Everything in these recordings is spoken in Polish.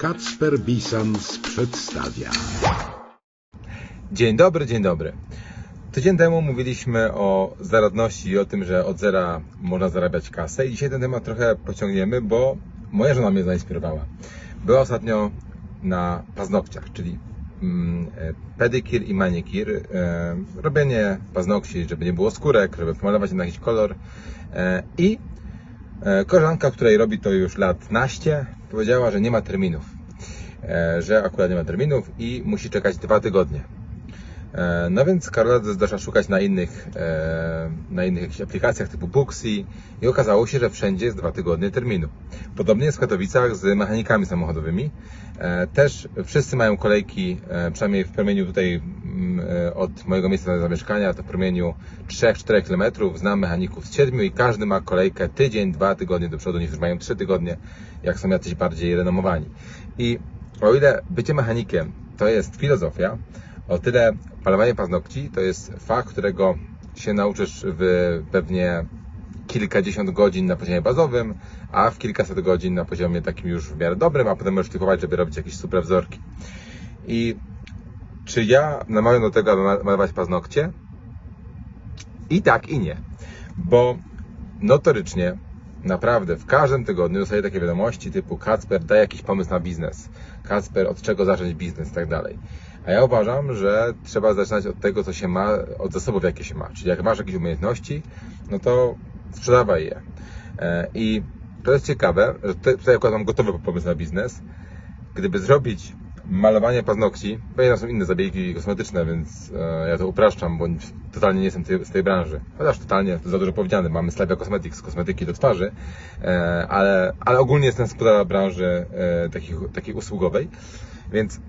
Kacper Bisans przedstawia. Dzień dobry, dzień dobry. Tydzień temu mówiliśmy o zaradności i o tym, że od zera można zarabiać kasę i dzisiaj ten temat trochę pociągniemy, bo moja żona mnie zainspirowała. Była ostatnio na paznokciach, czyli mm, e, pedikir i manikir, e, robienie paznokci, żeby nie było skórek, żeby pomalować na jakiś kolor e, i koleżanka, której robi to już lat naście, powiedziała, że nie ma terminów, e, że akurat nie ma terminów i musi czekać dwa tygodnie. E, No więc Karola zaczęła szukać na innych, e, na innych jakichś aplikacjach typu Booksy i okazało się, że wszędzie jest dwa tygodnie terminu. Podobnie jest w Katowicach z mechanikami samochodowymi. E, Też wszyscy mają kolejki, e, przynajmniej w promieniu tutaj e, od mojego miejsca zamieszkania, to w promieniu 3-4 km. Znam mechaników z 7 i każdy ma kolejkę tydzień, dwa tygodnie do przodu, niektórzy mają 3 tygodnie, jak są jacyś bardziej renomowani. I o ile bycie mechanikiem to jest filozofia, o tyle malowanie paznokci to jest fach, którego się nauczysz w pewnie kilkadziesiąt godzin na poziomie bazowym, a w kilkaset godzin na poziomie takim już w miarę dobrym, a potem możesz typować, żeby robić jakieś super wzorki. I czy ja namawiam do tego, aby ma- malować paznokcie? I tak, i nie. Bo notorycznie, naprawdę, w każdym tygodniu dostaję takie wiadomości typu Kacper, daj jakiś pomysł na biznes. Kacper, od czego zacząć biznes i tak dalej. A ja uważam, że trzeba zaczynać od tego, co się ma, od zasobów, jakie się ma. Czyli jak masz jakieś umiejętności, no to sprzedawaj je. E, I to jest ciekawe, że tutaj akurat mam gotowy pomysł na biznes. Gdyby zrobić malowanie paznokci, pewnie są inne zabiegi kosmetyczne, więc e, ja to upraszczam, bo totalnie nie jestem tej, z tej branży. Chociaż totalnie, to za dużo powiedziane, mamy Slavia Cosmetics, kosmetyki do twarzy, e, ale, ale ogólnie jestem spoza branży e, takiej, takiej usługowej, więc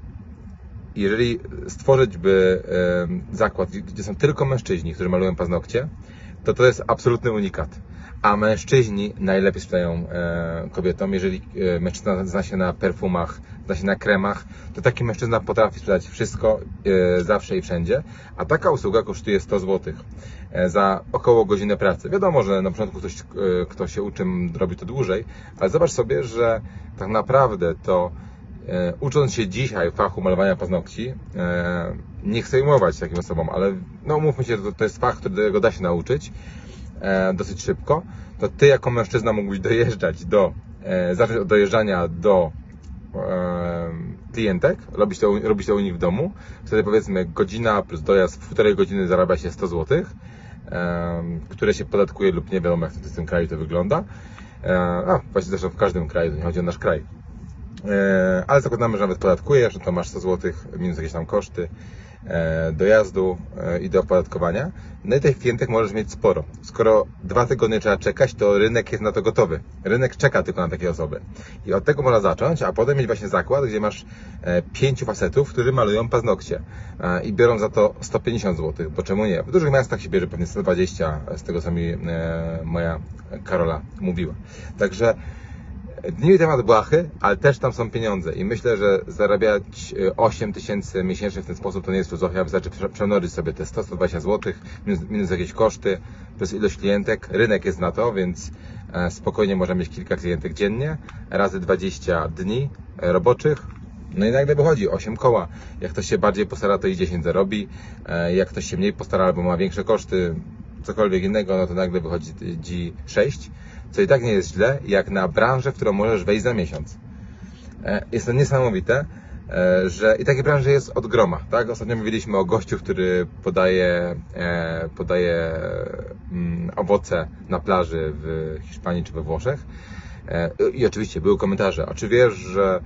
jeżeli stworzyć by e, zakład, gdzie są tylko mężczyźni, którzy malują paznokcie, to to jest absolutny unikat. A mężczyźni najlepiej sprzedają e, kobietom. Jeżeli e, mężczyzna zna się na perfumach, zna się na kremach, to taki mężczyzna potrafi sprzedać wszystko, e, zawsze i wszędzie. A taka usługa kosztuje 100 zł e, za około godzinę pracy. Wiadomo, że na początku ktoś, e, kto się uczy, robi to dłużej, ale zobacz sobie, że tak naprawdę to ucząc się dzisiaj fachu malowania paznokci, nie chcę ujmować takim osobom, ale no umówmy się, to, to jest fach, którego da się nauczyć e, dosyć szybko, to ty jako mężczyzna mógłbyś dojeżdżać do, e, zacząć od dojeżdżania do klientek, robić to, robić to u nich w domu, wtedy powiedzmy godzina plus dojazd w półtorej godziny zarabia się 100 zł, które się podatkuje lub nie wiadomo jak w tym kraju to wygląda. E, a, właśnie zresztą w każdym kraju, to nie chodzi o nasz kraj. E, ale zakładamy, że nawet podatkujesz, no to masz 100 zł minus jakieś tam koszty e, dojazdu e, i do opodatkowania. No i tych klientek możesz mieć sporo. Skoro dwa tygodnie trzeba czekać, to rynek jest na to gotowy. Rynek czeka tylko na takie osoby. I od tego można zacząć, a potem mieć właśnie zakład, gdzie masz pięciu facetów, którzy malują paznokcie i biorą za to 150 zł, bo czemu nie? W dużych miastach się bierze pewnie 120, z tego co mi moja Karola mówiła. Także nie temat błahy, ale też tam są pieniądze. I myślę, że zarabiać e, 8 tysięcy miesięcznie w ten sposób to nie jest filozofia, wystarczy prze- przemnożyć sobie te 100-120 zł, minus, minus jakieś koszty, plus ilość klientek, rynek jest na to, więc e, spokojnie można mieć kilka klientek dziennie, razy 20 dni e, roboczych, no i nagle wychodzi 8 koła. Jak ktoś się bardziej postara, to i 10 zarobi. E, Jak ktoś się mniej postara albo ma większe koszty, cokolwiek innego, no to nagle wychodzi ci 6, co i tak nie jest źle, jak na branżę, w którą możesz wejść za miesiąc. E, Jest to niesamowite, e, że i takie branże jest od groma, tak? Ostatnio mówiliśmy o gościu, który podaje, e, podaje mm, owoce na plaży w Hiszpanii czy we Włoszech. I oczywiście były komentarze, a czy wiesz, że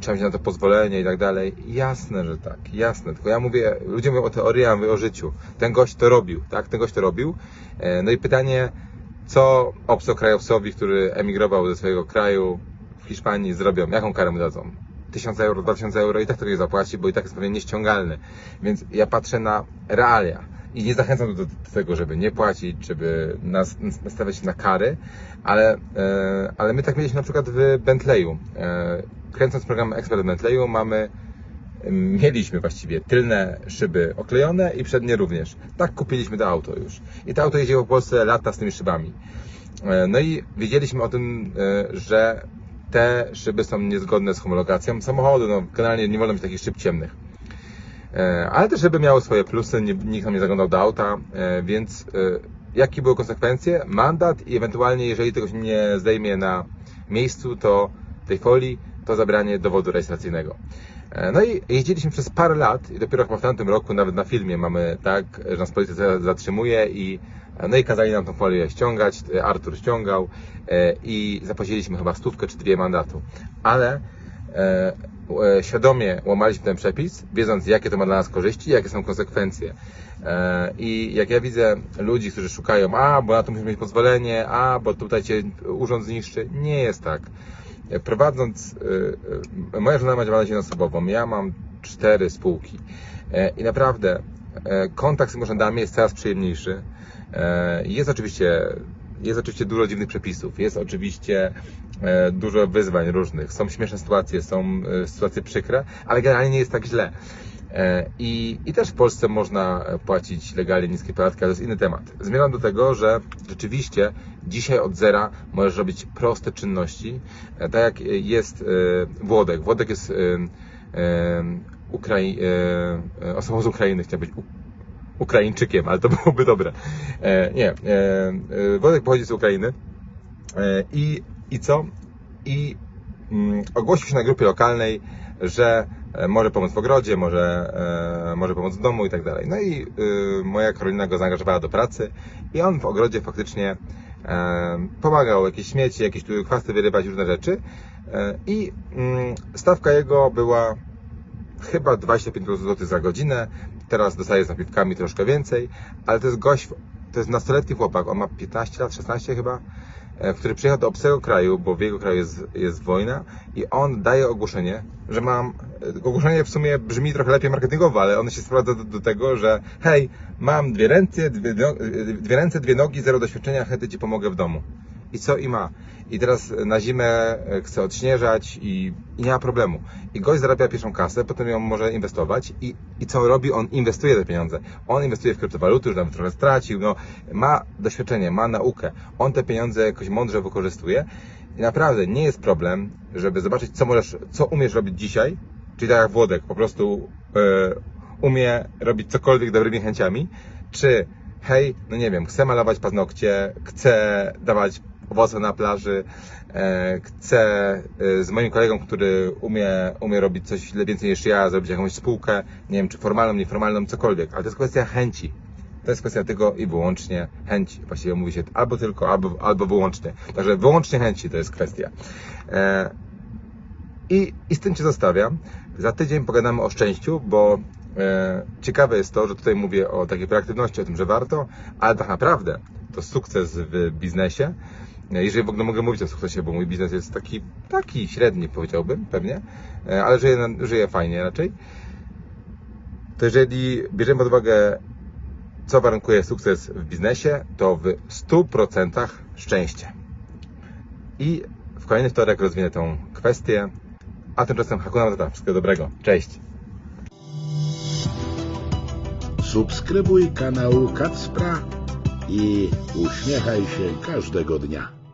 trzeba mieć na to pozwolenie i tak dalej? Jasne, że tak, jasne. Tylko ja mówię, ludzie mówią o teorii, ja mówię o życiu. Ten gość to robił, tak? Ten gość to robił. No i pytanie, co obcokrajowcowi, który emigrował ze swojego kraju w Hiszpanii zrobią? Jaką karę mu dadzą? 1000 euro, 2000 euro i tak tego nie zapłaci, bo i tak jest pewnie nieściągalny. Więc ja patrzę na realia i nie zachęcam do, tego, żeby nie płacić, żeby nas, nastawiać się na kary, ale, e, ale my tak mieliśmy na przykład w Bentleyu. E, kręcąc program Ekspert Bentleyu mamy mieliśmy właściwie tylne szyby oklejone i przednie również. Tak kupiliśmy to auto już. I to auto jeździło w Polsce lata z tymi szybami. E, No i wiedzieliśmy o tym, e, że te szyby są niezgodne z homologacją samochodu. No, generalnie nie wolno mieć takich szyb ciemnych. E, Ale te szyby miały swoje plusy, nikt nam nie zaglądał do auta, więc jakie były konsekwencje? Mandat i ewentualnie, jeżeli tego się nie zdejmie na miejscu, to tej folii, to zabranie dowodu rejestracyjnego. E, No i jeździliśmy przez parę lat i dopiero chyba w tamtym roku nawet na filmie mamy tak, że nas policja za- zatrzymuje i no i kazali nam tą folię ściągać, e, Artur ściągał e, i zapłaciliśmy chyba stówkę czy dwie mandatu. Ale e, e, świadomie łamaliśmy ten przepis, wiedząc jakie to ma dla nas korzyści, jakie są konsekwencje. E, I jak ja widzę ludzi, którzy szukają, a bo na to musisz mieć pozwolenie, a bo tutaj cię urząd zniszczy, nie jest tak. E, Prowadząc, e, e, moja żona ma działalność jednoosobową, ja mam cztery spółki i naprawdę kontakt z tym urzędami jest coraz przyjemniejszy. Jest oczywiście, jest oczywiście dużo dziwnych przepisów, jest oczywiście dużo wyzwań różnych, są śmieszne sytuacje, są sytuacje przykre, ale generalnie nie jest tak źle. E, I, I też w Polsce można płacić legalnie niskie podatki, ale to jest inny temat. Zmierzam do tego, że rzeczywiście dzisiaj od zera możesz robić proste czynności, e, tak jak jest e, Włodek. Włodek jest Ukrai- osobą z Ukrainy, chciałem być Ukraińczykiem, ale to byłoby dobre. Nie, Włodek pochodzi z Ukrainy i, i co? I mm, ogłosił się na grupie lokalnej, że może pomóc w ogrodzie, może, e, może pomóc w domu i tak dalej. No i y, moja Karolina go zaangażowała do pracy i on w ogrodzie faktycznie e, pomagał jakieś śmieci, jakieś tu chwasty wyrywać, różne rzeczy. E, I mm, stawka jego była chyba 25 zł za godzinę. Teraz dostaje z napiwkami troszkę więcej, ale to jest gość, to jest nastoletni chłopak, on ma 15 lat, 16 chyba, e, który przyjechał do obcego kraju, bo w jego kraju jest, jest wojna i on daje ogłoszenie, że mam, e, ogłoszenie w sumie brzmi trochę lepiej marketingowo, ale ono się sprowadza do, do tego, że hej, mam dwie ręce, dwie, e, dwie ręce, dwie nogi, zero doświadczenia, chętnie Ci pomogę w domu. I co i ma. I teraz na zimę e, chce odśnieżać i, i nie ma problemu. I gość zarabia pierwszą kasę, potem ją może inwestować i, i co robi? On inwestuje te pieniądze. On inwestuje w kryptowaluty, już nawet trochę stracił, no, ma doświadczenie, ma naukę. On te pieniądze jakoś mądrze wykorzystuje i naprawdę nie jest problem, żeby zobaczyć, co możesz, co umiesz robić dzisiaj, czyli tak jak Włodek, po prostu e, umie robić cokolwiek dobrymi chęciami, czy hej, no nie wiem, chcę malować paznokcie, chcę dawać owoce na plaży, e, chcę e, z moim kolegą, który umie, umie robić coś więcej niż ja, zrobić jakąś spółkę, nie wiem, czy formalną, nieformalną, cokolwiek, ale to jest kwestia chęci. To jest kwestia tylko i wyłącznie chęci. Właściwie mówi się albo tylko, albo, albo wyłącznie. Także wyłącznie chęci to jest kwestia. E, i, I z tym Cię zostawiam. Za tydzień pogadamy o szczęściu, bo ciekawe jest to, że tutaj mówię o takiej proaktywności, o tym, że warto, ale tak naprawdę to sukces w biznesie. E, Jeżeli w ogóle mogę mówić o sukcesie, bo mój biznes jest taki, taki średni, powiedziałbym, pewnie, e, ale żyję, żyję fajnie raczej. To jeżeli bierzemy pod uwagę, co warunkuje sukces w biznesie, to w 100% szczęście. I w kolejny wtorek rozwinę tą kwestię. A tymczasem Hakuna Matata. Wszystkiego dobrego. Cześć. Subskrybuj kanał Kacpra i uśmiechaj się każdego dnia.